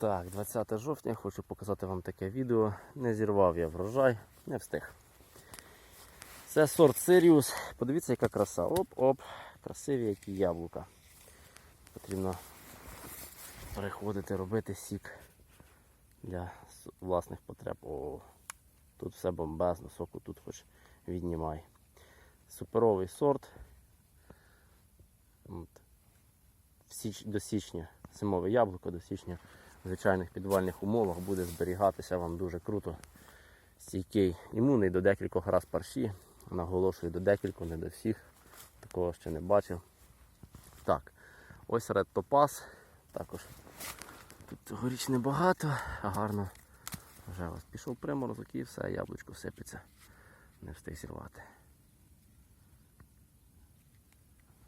Так, 20 жовтня хочу показати вам таке відео. Не зірвав я врожай, не встиг. Це сорт Сиріус. Подивіться, яка краса. Оп-оп, красиві які яблука. Потрібно переходити, робити сік для власних потреб. О, тут все бомбезно, соку тут хоч віднімай. Суперовий сорт. От. До січня зимове яблуко, до січня звичайних підвальних умовах буде зберігатися вам дуже круто. Стійкий імунний до декількох раз парші. Наголошую до декількох, не до всіх. Такого ще не бачив. Так, ось Red Topaz. Також тут цьогоріч небагато, а гарно. Вже ось пішов приморозок і все, яблучко сипеться. Не встиг зірвати.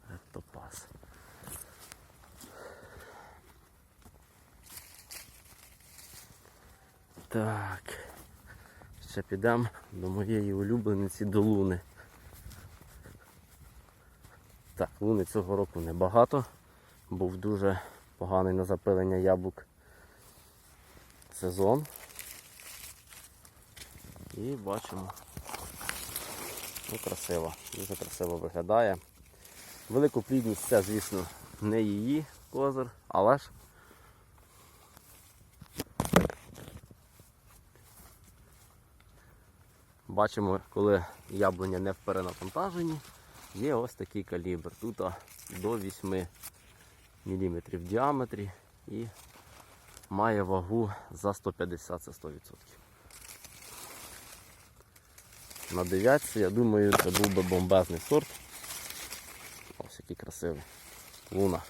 Red Topaz. Так. Ще підемо до моєї улюблениці до луни. Так, луни цього року небагато. Був дуже поганий на запилення яблук сезон. І бачимо. Ну, красиво, дуже красиво виглядає. Велику плідність це, звісно, не її козир, але ж Бачимо, коли яблуня не в перенавантаженні, є ось такий калібр. Тут до 8 мм в діаметрі і має вагу за 150 це 100%. На дев'ятці, я думаю, це був би бомбезний сорт. Ось який красивий. Луна.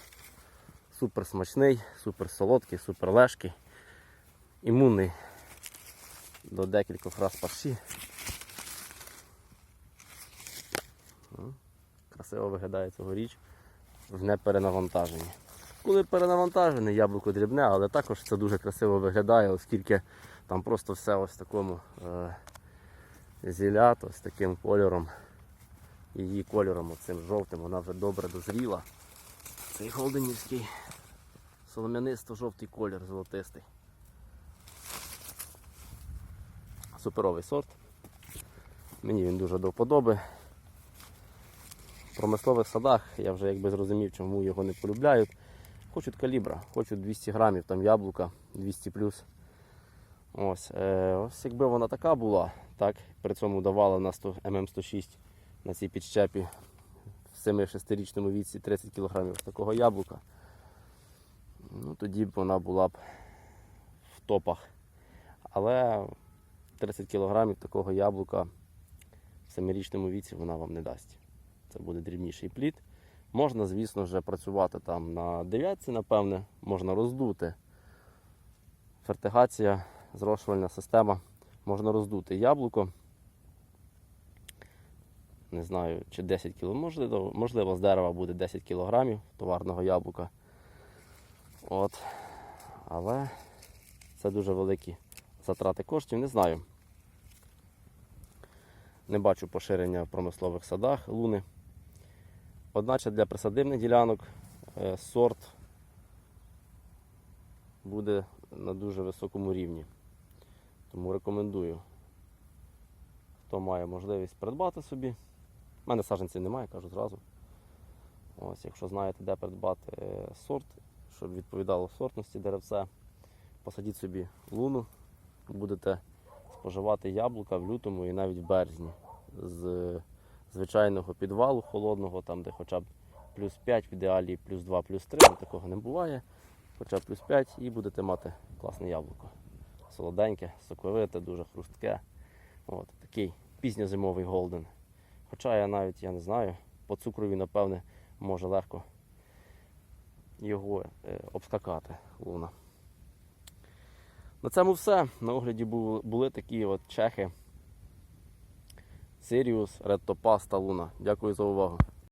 Супер смачний, супер солодкий, супер лежкий. Імунний до декількох раз парші. Красиво виглядає цьогоріч в неперенавантаженні. Коли перенавантажене, яблуко дрібне, але також це дуже красиво виглядає, оскільки там просто все ось в такому е, зілят, ось таким кольором. Її кольором, оцим жовтим, вона вже добре дозріла. Цей голденівський солом'янисто-жовтий колір, золотистий. Суперовий сорт. Мені він дуже до вподоби. В промислових садах я вже якби зрозумів, чому його не полюбляють. Хочуть калібра, хочуть 200 грамів, там яблука 200 плюс. Ось, е, ось якби вона така була, так, при цьому давала на 100, ММ106 на цій підщепі в 7-6-річному віці 30 кг такого яблука. Ну, тоді б вона була б в топах. Але 30 кг такого яблука в 7-річному віці вона вам не дасть. Це буде дрібніший плід. Можна, звісно, вже працювати там на дев'ятці, напевне, можна роздути. Фертигація, зрошувальна система. Можна роздути яблуко. Не знаю, чи 10 кг, можливо, можливо, з дерева буде 10 кг товарного яблука. От. Але це дуже великі затрати коштів, не знаю. Не бачу поширення в промислових садах луни. Одначе для присадибних ділянок е, сорт буде на дуже високому рівні. Тому рекомендую, хто має можливість придбати собі. У мене саджанців немає, кажу зразу. Ось, якщо знаєте, де придбати е, сорт, щоб відповідало сортності деревця, посадіть собі луну, будете споживати яблука в лютому і навіть в березні з звичайного підвалу холодного, там де хоча б плюс 5, в ідеалі плюс 2, плюс 3, ну, такого не буває. Хоча б плюс 5 і будете мати класне яблуко. Солоденьке, соковите, дуже хрустке. От, такий пізньозимовий голден. Хоча я навіть я не знаю, по цукрові, напевне, може легко його е, обскакати луна. На цьому все. На огляді були такі от чехи. Сиріус, Topaz та Луна. Дякую за увагу.